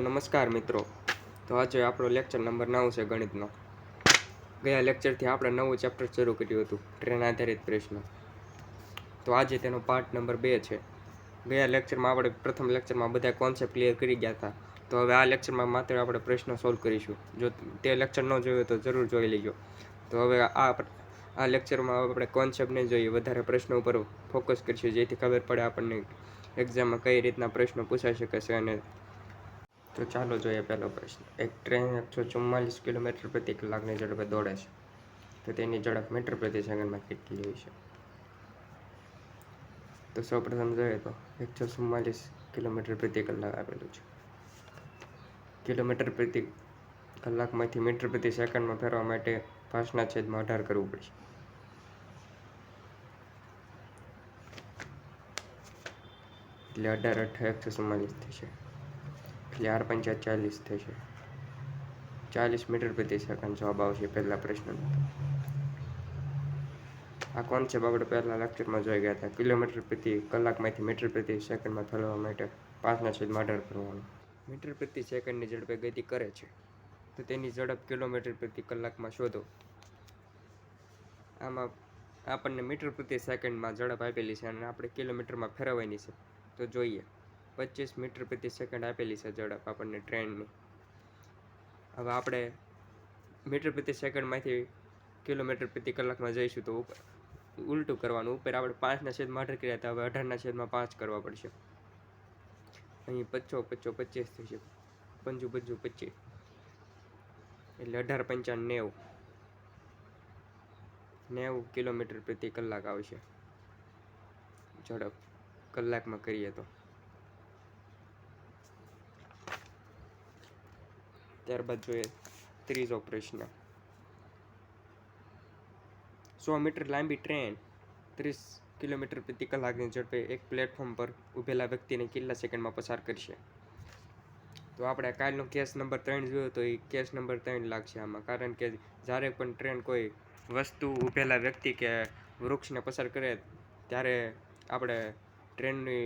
નમસ્કાર મિત્રો. તો આજે આપણો લેક્ચર નંબર નવ છે ગણિતનો. ગયા લેક્ચરથી આપણે નવું ચેપ્ટર શરૂ કર્યું હતું, ટ્રેન આધારિત પ્રશ્ન. તો આજે તેનો પાર્ટ નંબર બે છે. ગયા લેક્ચરમાં આપણે પ્રથમ લેક્ચરમાં બધા કોન્સેપ્ટ ક્લિયર કરી ગયા હતા. તો હવે આ લેક્ચરમાં માત્ર આપણે પ્રશ્ન સોલ્વ કરીશું. જો તે લેક્ચર ન જોયો તો જરૂર જોઈ લેજો. તો હવે આ આ લેક્ચરમાં આપણે કોન્સેપ્ટ નહીં જોઈએ, વધારે પ્રશ્નો ઉપર ફોકસ કરીશું, જેથી ખબર પડે આપણને એક્ઝામમાં કઈ રીતના પ્રશ્નો પૂછાઈ શકે છે અને તો ચાલો જોઈએ પહેલો પ્રશ્ન. એક ટ્રેન એકસો ચુમ્માલીસ કિલોમીટર પ્રતિ કલાકની ઝડપે દોડે છે. તો તેની ઝડપ મીટર પ્રતિ સેકન્ડમાં કેટલી હોય છે? તો સૌપ્રથમ જોઈએ તો એકસો ચુમ્માલીસ કિલોમીટર પ્રતિ કલાક આપેલું છે. કિલોમીટર પ્રતિ કલાકમાંથી મીટર પ્રતિ સેકન્ડમાં ફેરવા માટે પાંચના છેદમાં અઢાર કરવું પડશે. એટલે અઢાર અઠા એકસો ચુમ્માલીસ થશે. આર પંચા ચાલીસ થશે. ચાલીસ મીટર પ્રતિ સેકન્ડ જવાબ આવશે પહેલા પ્રશ્નનો. આ કોન્સેપ્ટ આપણે પહેલા લેક્ચરમાં જોઈ ગયા હતા. કિલોમીટર પ્રતિ કલાકમાંથી મીટર પ્રતિ સેકન્ડમાં ફેલવા માટે પાંચના છેદમાં અઢાર કરવાનું. મીટર પ્રતિ સેકન્ડની ઝડપે ગતિ કરે છે. તો તેની ઝડપ કિલોમીટર પ્રતિ કલાકમાં શોધો. આમાં આપણને મીટર પ્રતિ સેકન્ડમાં ઝડપ આપેલી છે અને આપણે કિલોમીટરમાં ફેરવવાની છે. તો જોઈએ. પચીસ મીટર પ્રતિ સેકન્ડ આપેલી છે ઝડપ આપણને ટ્રેનની હવે આપણે મીટર પ્રતિ સેકન્ડમાંથી કિલોમીટર પ્રતિ કલાકમાં જઈશું તો ઉપર ઉલટું કરવાનું. ઉપર આપણે પાંચના છેદમાં અઢાર કર્યા હતા, હવે અઢારના છેદમાં પાંચ કરવા પડશે. અહીં પચો પચો, પચીસ થશે. પંજુ પંજુ, પચીસ. એટલે અઢાર, પંચાણ, નેવું. નેવું કિલોમીટર પ્રતિ કલાક આવશે. ઝડપ કલાકમાં કરીએ તો. ત્યારબાદ જોઈએ ત્રીજો પ્રશ્ન. સો મીટર લાંબી ટ્રેન ત્રીસ કિલોમીટર પ્રતિ કલાકની ઝડપે એક પ્લેટફોર્મ પર ઊભેલા વ્યક્તિને કેટલા સેકન્ડમાં પસાર કરશે? તો આપણે કાલનો કેસ નંબર ત્રણ જોયો તો એ કેસ નંબર ત્રણ લાગશે આમાં. કારણ કે જ્યારે પણ ટ્રેન કોઈ વસ્તુ ઊભેલા વ્યક્તિ કે વૃક્ષને પસાર કરે ત્યારે આપણે ટ્રેનની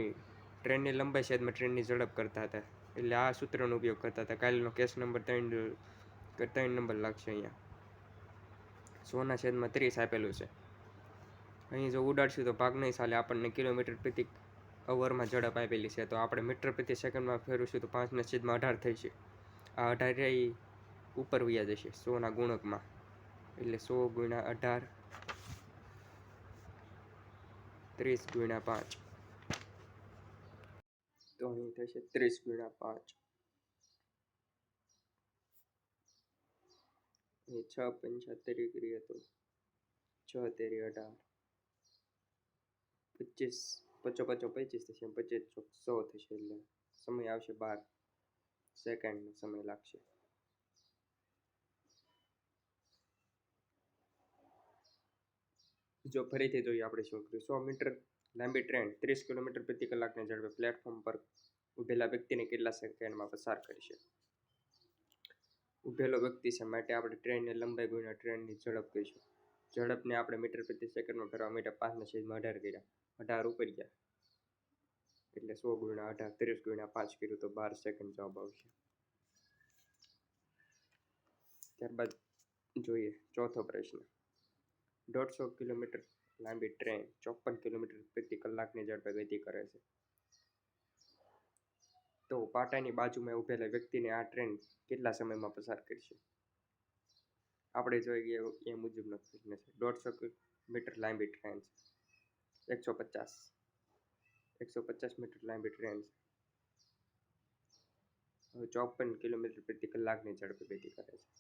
ટ્રેનની લંબાઈ છેદમાં ટ્રેનની ઝડપ કરતા હતા. એટલે આ સૂત્રનો ઉપયોગ કરતા હતા. કાલનો કેસ નંબર ત્રણ ત્રણ નંબર લાગશે અહીંયા. સોના છેદમાં ત્રીસ આપેલું છે. અહીં જો ઉડાડશું તો ભાગ નહીં ચાલે. આપણને કિલોમીટર પ્રતિ અવરમાં ઝડપ આપેલી છે. તો આપણે મીટર પ્રતિ સેકન્ડમાં ફેરવશું તો પાંચના છેદમાં અઢાર થઈ છે આ અઢાર ઉપર વયા જશે સોના ગુણકમાં. એટલે સો ગુણ્યા અઢાર, ત્રીસ ગુણ્યા પાંચ. તો અહીં થશે ત્રીસ ગુણ્યા પાંચ. છ પંચાતેરી કરીએ તો છ તેરી અઢાર. પચીસ, પચો પચો પચીસ થશે પચીસ ચોક સો થશે એટલે સમય આવશે બાર સેકન્ડનો સમય લાગશે. જો ફરીથી જોઈએ આપણે શું કર્યું? સો મીટર લાંબી ટ્રેન ત્રીસ કિલોમીટર પ્રતિ કલાકની ઝડપે પ્લેટફોર્મ પર ઊભેલા વ્યક્તિને કેટલા સેકન્ડમાં પસાર કરશે ઊભેલો વ્યક્તિ છે માટે આપણે ટ્રેનની લંબાઈ ગુણ્યા ટ્રેનની ઝડપ કહીશું? ઝડપને આપણે મીટર પ્રતિ સેકન્ડમાં ફેરવા માટે પાંચના છેદમાં અઢાર કર્યા. અઢાર ઉપર ગયા. એટલે સો ગુણ્યા અઢાર, ત્રીસ ગુણ્યા પાંચ કર્યું તો બાર સેકન્ડ જવાબ આવશે. ત્યારબાદ જોઈએ ચોથો પ્રશ્ન. દોઢસો કિલોમીટર લાંબી ટ્રેન ચોપન કિલોમીટર પ્રતિ કલાકની ઝડપે ગતિ કરે છે. તો પાટાની બાજુમાં ઊભેલા વ્યક્તિને આ ટ્રેન કેટલા સમયમાં પસાર કરશે? આપણે જોઈ ગયા એ મુજબનો પ્રશ્ન છે. દોઢસો મીટર લાંબી ટ્રેન છે. એકસો પચાસ. એકસો પચાસ મીટર લાંબી ટ્રેન છે. હવે ચોપન કિલોમીટર પ્રતિ કલાકની ઝડપે ગતિ કરે છે.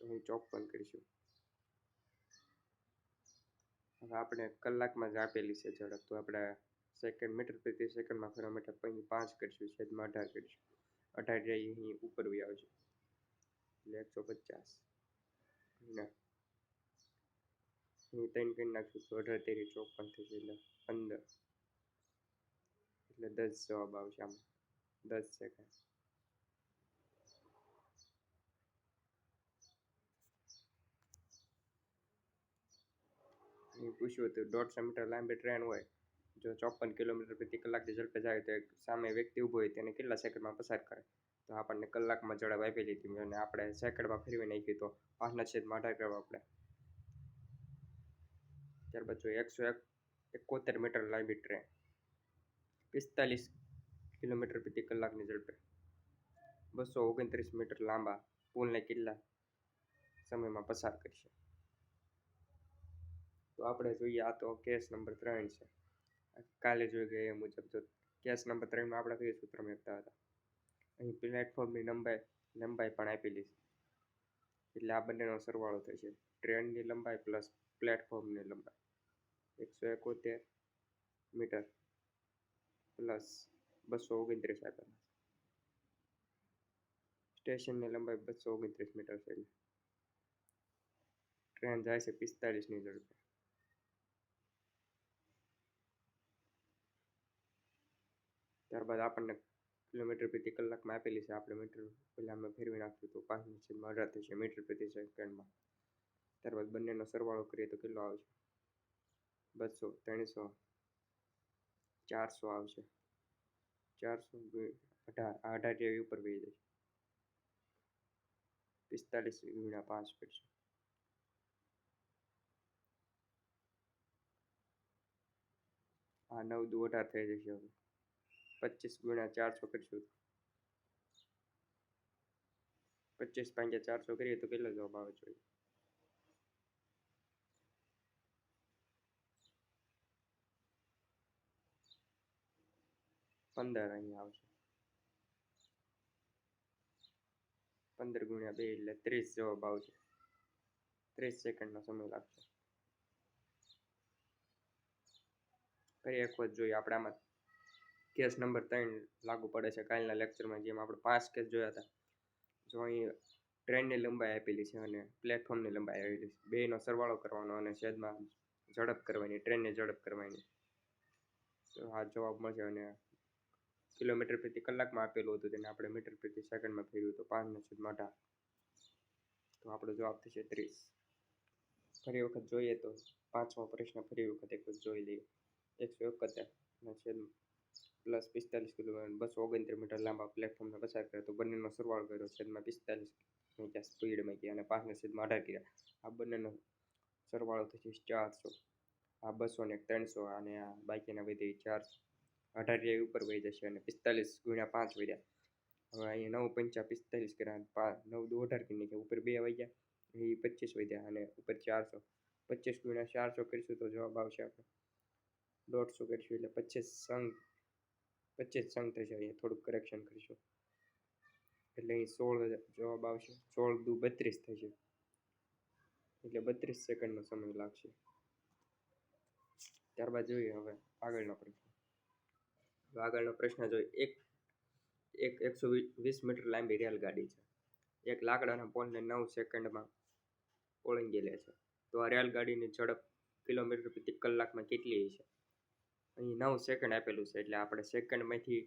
તો હું ચોપન કરીશું. હવે આપણે કલાકમાં જ આપેલી છે ઝડપ. તો આપણે સેકન્ડ મીટર પ્રતિ સેકન્ડમાં ફરવા માટે અહીં પાંચ કરીશું, છેદમાં અઢાર કરીશું. અઢાર જાય અહીં ઉપર બી આવશે. એટલે એકસો પચાસ. ના અહીં ત્રણ કરી નાખશું તો અઢાર તેરી ચોપન થશે એટલે પંદર. એટલે દસ જવાબ આવશે આમાં. દસ સેકન્ડ અહીં પૂછ્યું હતું દોઢસો મીટર લાંબી ટ્રેન હોય, જો ચોપન કિલોમીટર પ્રતિ કલાકની ઝડપે જાય તો એક સામે વ્યક્તિ ઊભો હોય તેને કેટલા સેકન્ડમાં પસાર કરે? તો આપણને કલાકમાં ઝડપ આપેલી હતી અને આપણે સેકન્ડમાં ફેરવી નાખ્યું તો પાંચના છેદમાં અઢાર કરવા આપણે ત્યારબાદ જોઈએ એકસો એક, એકોતેર મીટર લાંબી ટ્રેન, પિસ્તાલીસ કિલોમીટર પ્રતિ કલાકની ઝડપે બસો ઓગણત્રીસ મીટર લાંબા પુલને કેટલા સમયમાં પસાર કરશે? તો આપણે જોઈએ આ તો કેસ નંબર ત્રણ છે. કાલે જોઈ ગયા એ મુજબ તો કેસ નંબર ત્રણમાં આપણે કયું સૂત્ર મેળવતા હતા? અહીં પ્લેટફોર્મની લંબાઈ લંબાઈ પણ આપેલી છે. એટલે આ બંનેનો સરવાળો થશે. ટ્રેનની લંબાઈ પ્લસ પ્લેટફોર્મની લંબાઈ. એકસો એકોતેર મીટર પ્લસ બસો ઓગણત્રીસ આપેલા સ્ટેશનની લંબાઈ બસો ઓગણત્રીસ મીટર છે ટ્રેન જાય છે પિસ્તાલીસની ઝડપે. ત્યારબાદ આપણને કિલોમીટર પ્રતિ કલાકમાં આપેલી છે. આપણે મીટર પહેલાં ફેરવી નાખ્યું તો પાંચ નિશ્ચિતમાં અઢાર થશે મીટર પ્રતિ સેકન્ડમાં. ત્યારબાદ બંનેનો સરવાળો કરીએ તો કેટલો આવશે? બસો, ત્રણસો, ચારસો આવશે. ચારસો અઢાર, આ અઢાર જેવી ઉપર વહી જશે પિસ્તાલીસ ગુણ્યા પાંચ કરશે. આ નવ દુ અઢાર થઈ જશે હવે. પચીસ ગુણ્યા ચારસો કરીશું. પચીસ પાંચ ચારસો કરીએ તો કેટલો જવાબ આવે જોઈએ? પંદર અહીંયા આવશે. પંદર ગુણ્યા બે એટલે ત્રીસ જવાબ આવશે. ત્રીસ સેકન્ડનો સમય લાગશે. ફરી એક વખત જોઈએ આપણે આમાં કેસ નંબર ત્રણ લાગુ પડે છે કાલના લેક્ચરમાં જેમ આપણે પાંચ કેસ જોયા હતા. જો અહીં ટ્રેનની લંબાઈ આપેલી છે અને પ્લેટફોર્મની લંબાઈ આપેલી છે. બેનો સરવાળો કરવાનો અને છેદમાં ઝડપ કરવાની ટ્રેનની ઝડપ કરવાની. તો આ જવાબ મળશે અને કિલોમીટર પ્રતિ કલાકમાં આપેલું હતું તેને આપણે મીટર પ્રતિ સેકન્ડમાં ફેર્યું તો પાંચના છેદમાં અઢાર તો આપણો જવાબ થશે ત્રીસ. ફરી વખત જોઈએ તો પાંચમો પ્રશ્ન ફરી વખત એક જોઈ લઈએ. એકસો એકોતેર છેદમાં છેદ પ્લસ પિસ્તાલીસ કિલોમીટર બસો ઓગણત્રીસ મીટર લાંબા પ્લેટફોર્મને પસાર કર્યો. તો બંનેનો સરવાળો કર્યો છેદમાં પિસ્તાલીસ મૂક્યા સ્પીડ મૂકી અને પાંચના છેદમાં અઢાર કર્યા. આ બંનેનો સરવાળો થશે ચારસો. આ બસો ને ત્રણસો અને આ બાકીના બધી ચારસો. અઢાર જેવી ઉપર વહી જશે અને પિસ્તાલીસ ગુણ્યા પાંચ વધ્યા. હવે અહીંયા નવ પંચા પિસ્તાલીસ કર્યા નવ દો અઢાર કરી નાખ્યા. ઉપર બે વધ્યા, એ પચીસ વધ્યા અને ઉપર ચારસો. પચીસ ગુણ્યા ચારસો કરીશું તો જવાબ આવશે આપણે. દોઢસો કરીશું એટલે પચીસ સંઘ પચીસ સંગ થશે અહીંયા. થોડુંક કરેક્શન કરીશું. એટલે અહીં સોળ જવાબ આવશે. સોળ દુ બત્રીસ થશે. એટલે બત્રીસ સેકન્ડનો સમય લાગશે. ત્યારબાદ જોઈએ હવે આગળનો પ્રશ્ન. આગળનો પ્રશ્ન જોઈએ. એક એક એકસો વીસ મીટર લાંબી રેલગાડી છે. એક લાકડાના પોલને નવ સેકન્ડમાં ઓળંગી લે છે. તો આ રેલગાડીની ઝડપ કિલોમીટર પ્રતિ કલાકમાં કેટલી છે અહીં નવ સેકન્ડ આપેલું છે, એટલે આપણે સેકન્ડમાંથી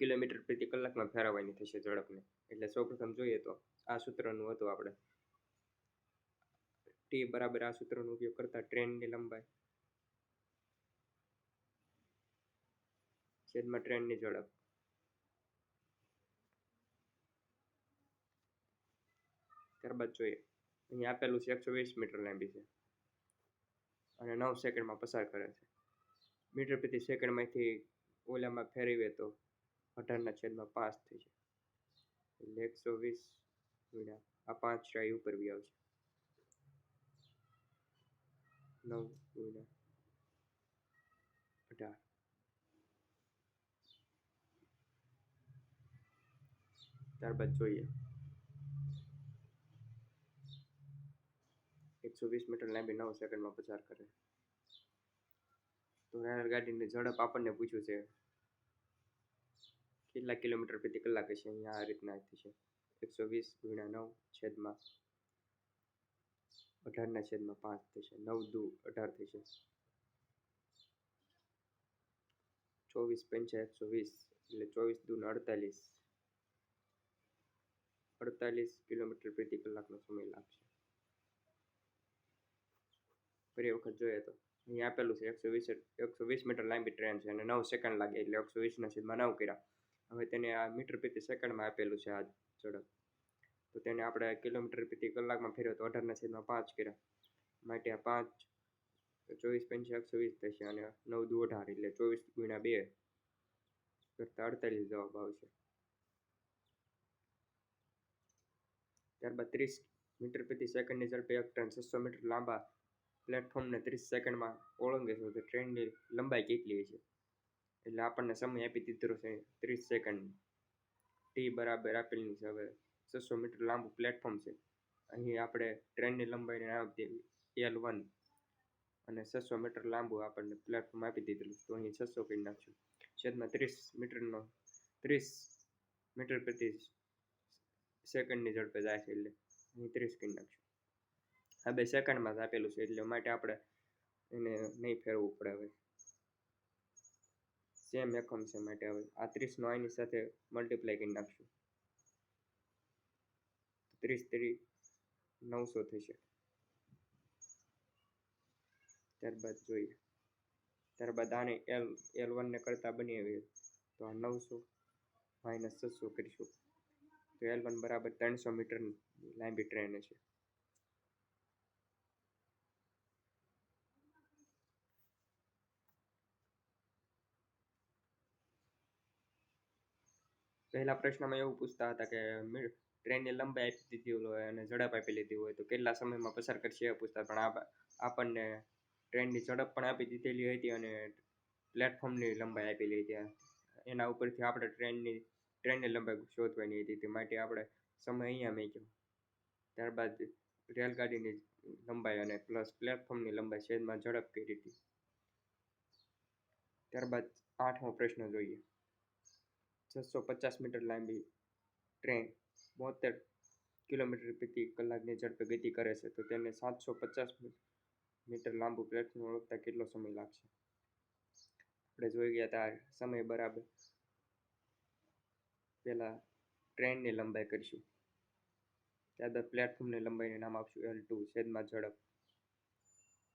કિલોમીટર પ્રતિ કલાકમાં ફેરવવાની થશે ઝડપને. એટલે સૌપ્રથમ જોઈએ તો આ સૂત્રનું હતું આપણે. ટી બરાબર આ સૂત્રનો ઉપયોગ કરતા ટ્રેનની લંબાઈ. છેદમાં ટ્રેનની ઝડપ. ત્યારબાદ જોઈએ. અહીં આપેલું છે એકસો વીસ મીટર લાંબી છે. અને નવ સેકન્ડમાં પસાર કરે છે. મીટર પ્રતિ સેકન્ડમાંથી ઓલામાં ફેરવીએ તો અઢારના છેદમાં પાંચ થઈ જાય. એટલે એકસો વીસ ગુણ્યા આ પાંચ શાહી ઉપર બી આવશે. નવ ગુણ્યા અઢાર. ત્યારબાદ જોઈએ. એકસો વીસ મીટર લાંબી નવ સેકન્ડમાં પસાર કરે. તો રેલગાડીની ઝડપ આપણને પૂછ્યું છે. કેટલા કિલોમીટર પ્રતિ કલાક હશે? અહીંયા આ રીતના છે. એકસો વીસ ગુણ્યા નવ છેદમાં અઢારના છેદમાં પાંચ થશે. નવ દુ અઢાર થશે. ચોવીસ પંચા એકસો વીસ એટલે ચોવીસ દુ અડતાલીસ. અડતાલીસ કિલોમીટર પ્રતિ કલાકનો સમય લાગશે. ફરી વખત જોઈએ તો. અહીં આપેલું છે એકસો વીસ એકસો વીસ મીટર લાંબી ટ્રેન છે અને નવ સેકન્ડ લાગે એટલે એકસો વીસના છેદમાં નવ કર્યા. હવે તેને આ મીટર પ્રતિ સેકન્ડમાં આપેલું છે આ ઝડપ. તો તેને આપણે કિલોમીટર પ્રતિ કલાકમાં ફેરવ્યો તો અઢારના છેદમાં પાંચ કર્યા. માટે આ પાંચ, ચોવીસ પંચા એકસો વીસ થશે અને નવ દુ અઢાર એટલે ચોવીસ ગુણ્યા બે કરતાં અડતાલીસ જવાબ આવશે. ત્યારબાદ ત્રીસ મીટર પ્રતિ સેકન્ડની ઝડપે એક ટ્રેન છસો મીટર લાંબા પ્લેટફોર્મને ત્રીસ સેકન્ડમાં ઓળંગે છે તો ટ્રેનની લંબાઈ કેટલી છે? એટલે આપણને સમય આપી દીધો છે ત્રીસ સેકન્ડ ટી બરાબર આપેલી છે. હવે છસો મીટર લાંબુ પ્લેટફોર્મ છે. અહીં આપણે ટ્રેનની લંબાઈને નામ દેવી એલ વન અને છસો મીટર લાંબુ આપણને પ્લેટફોર્મ આપી દીધેલું તો અહીં છસો કરી નાખશું. છેદમાં ત્રીસ મીટરનો, ત્રીસ મીટર પ્રતિ સેકન્ડની ઝડપે જાય છે એટલે અહીં ત્રીસ કરી નાખશું. આ બે સેકન્ડમાં જ આપેલું છે, એટલે માટે આપણે એને નહીં ફેરવવું પડે હવે. સેમ એકમ છે માટે હવે. આ ત્રીસનો આની સાથે મલ્ટીપ્લાય કરી નાખશું. ત્રીસ ત્રીસ નવસો થશે. ત્યારબાદ જોઈએ. ત્યારબાદ આને એલ એલ વનને કરતાં બનાવીએ તો આ નવસો માઇનસ છસો કરીશું. તો એલ વન બરાબર ત્રણસો મીટર લાંબી ટ્રેન છે. પહેલા પ્રશ્નમાં એવું પૂછતા હતા કે ટ્રેનની લંબાઈ આપી દીધી હોય અને ઝડપ આપી લીધી હોય તો કેટલા સમયમાં પસાર કરશે? એ પૂછતા પણ આપણને ટ્રેનની ઝડપ પણ આપી દીધેલી હતી અને પ્લેટફોર્મની લંબાઈ આપેલી હતી. એના ઉપરથી આપણે ટ્રેનની ટ્રેનની લંબાઈ શોધવાની હતી. તે માટે આપણે સમય અહીંયા મેક્યો. ત્યારબાદ રેલગાડીની લંબાઈ અને પ્લસ પ્લેટફોર્મની લંબાઈ છેદમાં ઝડપ કરી હતી. ત્યારબાદ આઠમો પ્રશ્ન જોઈએ. છસો પચાસ મીટર લાંબી ટ્રેન બોતેર કિલોમીટર પ્રતિ કલાકની ઝડપે ગતિ કરે છે, તો તેને સાતસો પચાસ મીટર લાંબુ પ્લેટફોર્મ ઓળખતા કેટલો સમય લાગશે? આપણે જોઈ ગયા હતા સમય બરાબર. પહેલાં ટ્રેનની લંબાઈ કરીશું. ત્યારબાદ પ્લેટફોર્મની લંબાઈને નામ આપશું, એલ ટુ, છેદમાં ઝડપ.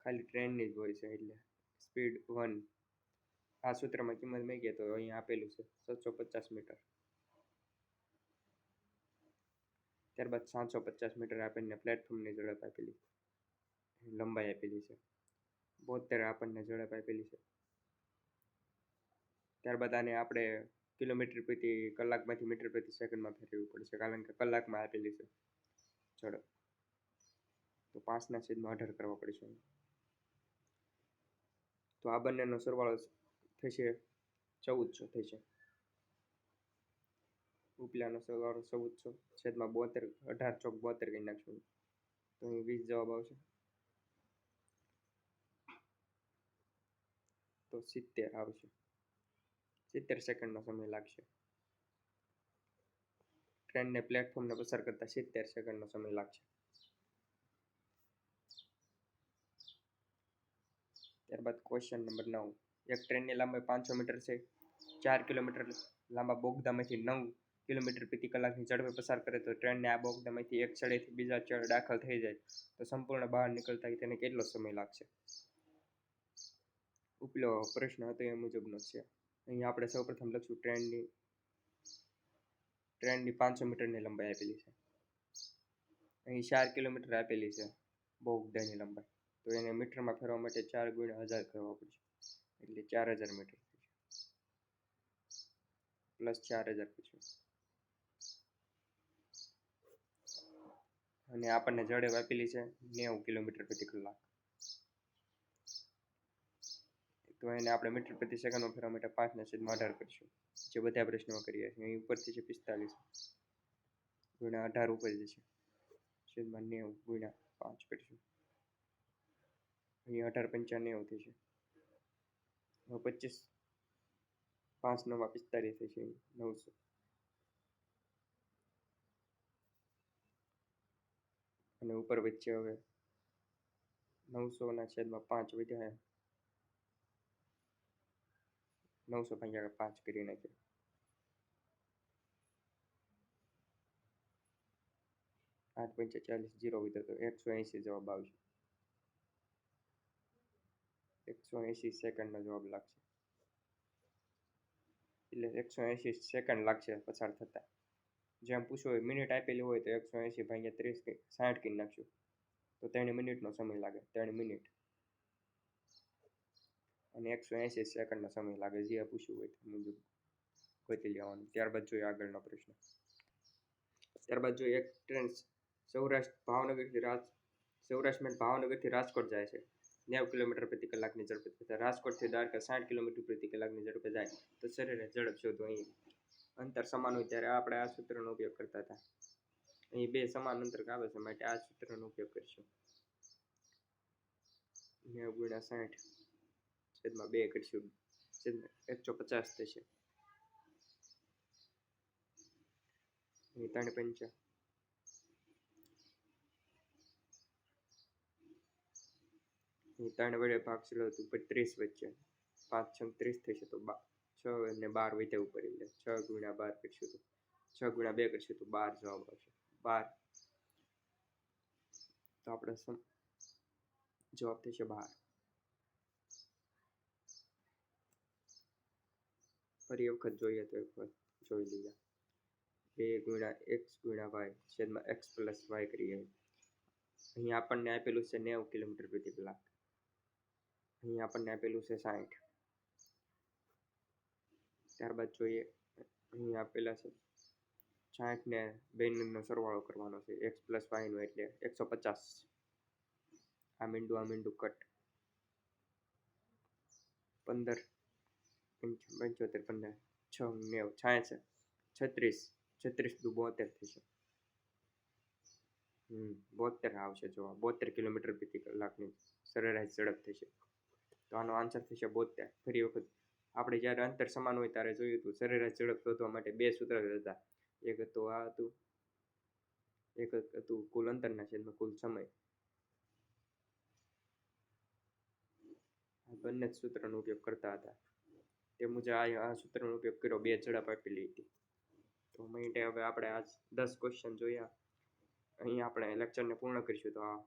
ખાલી ટ્રેનની જ હોય છે, એટલે સ્પીડ વન. આ સૂત્રમાં કિંમત મેં તો અહીંયા આપેલું છે, સાતસો પચાસ મીટર. ત્યારબાદ સાતસો પચાસ મીટર આપણને પ્લેટફોર્મની ઝડપ આપેલી, લંબાઈ આપેલી છે. બોતેર આપણને ઝડપ આપેલી છે. ત્યારબાદ આને આપણે કિલોમીટર પ્રતિ કલાકમાંથી મીટર પ્રતિ સેકન્ડમાં ફેરવવું પડશે, કારણ કે કલાકમાં આપેલી છે ઝડપ. તો પાંચના છેદમાં અઢાર કરવા પડશે. તો આ બંનેનો સરવાળો થશે ચૌદસો થશે. ઉપલાનો સરવાળો ચૌદસો છેદમાં બોતેર, અઢાર ચોક બોતેર કરી નાખશું. તો અહીં વીસ જવાબ આવશે. તો સિત્તેર આવશે. સિત્તેર સેકન્ડનો સમય લાગશે. ટ્રેનને પ્લેટફોર્મને પસાર કરતા સિત્તેર સેકન્ડનો સમય લાગશે. ત્યારબાદ ક્વેશ્ચન નંબર નવ. એક ટ્રેનની લંબાઈ પાંચસો મીટર છે, ચાર કિલોમીટર લાંબા બોગદામાંથી નવ કિલોમીટર પ્રતિ કલાકની ઝડપે પસાર કરે તો ટ્રેનને આ બોગદામાંથી એક છેડેથી બીજા છેડે દાખલ થઈ જાય. તો સંપૂર્ણ બહાર નીકળતા તેને કેટલો સમય લાગશે? ઉપલો પ્રશ્ન હતો એ મુજબનો છે. અહીંયા આપણે સૌપ્રથમ લખશું, ટ્રેનની ટ્રેનની પાંચસો મીટરની લંબાઈ આપેલી છે. અહીં ચાર કિલોમીટર આપેલી છે બોગદાની લંબાઈ. તો એને મીટરમાં ફેરવા માટે ચાર ગુણ્યા હજાર કરવા પડશે. એટલે ચાર હજાર મીટર પ્લસ ચાર હજાર પછી. અને આપણને જડે આપેલી છે નેવું કિલોમીટર પ્રતિ કલાક. તો એને આપણે મીટર પ્રતિ સેકન્ડમાં ફેરવા માટે પાંચના છેદમાં અઢાર કરીશું. જે બધા પ્રશ્નો કરીએ છીએ. અહીં ઉપરથી છે પિસ્તાલીસ. ગુણ્યા અઢાર ઉપર જશે છેદમાં નેવું ગુણ્યા પાંચ કરીશું. અહીં અઢાર પંચા નેવું થશે પચીસ. પાંચ, નવા પિસ્તાલીસ થશે નવસો. અને ઉપર વચ્ચે હવે નવસોના છેદમાં પાંચ વધ્યા નવસો પંચાવન પાંચ કરી નાખ્યા. આઠ પંચા ચાલીસ જીરો વધ્યો તો એકસો એંસી જવાબ આવશે. એકસો એંશી સેકન્ડનો જવાબ લાગશે. એટલે એકસો એંશી સેકન્ડ લાગશે પસાર થતા. જેમ પૂછો હોય મિનિટ આપેલી હોય તો એકસો એંશી ભાગ્યા ત્રીસ કે સાઠ કરી નાખશું તો ત્રણ મિનિટનો સમય લાગે ત્રણ મિનિટ. અને એકસો એંશી સેકન્ડનો સમય લાગે, જે પૂછ્યું હોય તે મુજબ ગોતી લેવાનું. ત્યારબાદ જોઈએ આગળનો પ્રશ્ન. ત્યારબાદ જોઈએ એક ટ્રેન સૌરાષ્ટ્ર ભાવનગરથી રાજ સૌરાષ્ટ્રમાં ભાવનગરથી રાજકોટ જાય છે. નેવું કિલોમીટર પ્રતિ કલાકની ઝડપે તથા રાજકોટથી દ્વારકા સાઠ કિલોમીટર પ્રતિ કલાકની ઝડપે જાય તો સરેરાશ ઝડપ શોધો. અહીં અંતર સમાન હોય ત્યારે આપણે આ સૂત્રનો ઉપયોગ કરતા હતા. અહીં બે સમાન અંતર આવે છે માટે આ સૂત્રનો ઉપયોગ કરીશું. નેવું ગુણ્યા સાઠ છેદમાં બે કરીશું. છેદમાં એકસો પચાસ થશે. ત્રણ પંચા. ત્રણ વડે ભાગ છેલ્લો તો ઉપર ત્રીસ વચ્ચે. પાંચ છ ત્રીસ થશે તો બા, છ અને બાર વધે ઉપર એટલે છ ગુણ્યા બાર કરશું તો, છ ગુણ્યા બે કરશું તો બાર જવાબ આવશે. બાર. તો આપણે જવાબ થશે બાર. ફરી વખત જોઈએ તો એક વખત જોઈ લઈએ. બે ગુણ્યા એક્સ ગુણ્યા વાય છેદમાં એક્સ પ્લસ વાય કરીએ. અહીંયા આપણને આપેલું છે નેવું કિલોમીટર પ્રતિ કલાક. અહીં આપણને આપેલું છે સાઠ ત્યારબાદ જોઈએ, અહીં આપેલા છે સાઠ બેનનો સરવાળો કરવાનો છે, એક્સ પ્લસ વાયનો એટલે એકસો પચાસ. આ મીંડું આ મીંડું કટ. પંદર પંચોતેર, પંદર, છ, નેવું છે છત્રીસ છત્રીસ દુ બોતેર થશે હમ, બોતેર આવશે જોવા, બોતેર કિલોમીટર પ્રતિ કલાકની સરેરાશ ઝડપ થશે તો આનો આન્સર થશે બોતેર. ફરી વખત. આપણે જ્યારે અંતર સમાન હોય ત્યારે જોયું હતું, સરેરાશ ઝડપ શોધવા માટે બે સૂત્ર હતા. એક હતું આ હતું, એક હતું કુલ અંતરના છેદમાં કુલ સમય. આ બંને સૂત્રનો ઉપયોગ કરતા હતા. તે મુજબ આ સૂત્રનો ઉપયોગ કર્યો, બે ઝડપ આપેલી હતી. તો મિનિટે હવે આપણે આ દસ ક્વેશ્ચન જોયા. અહીં આપણે લેક્ચરને પૂર્ણ કરીશું તો આ.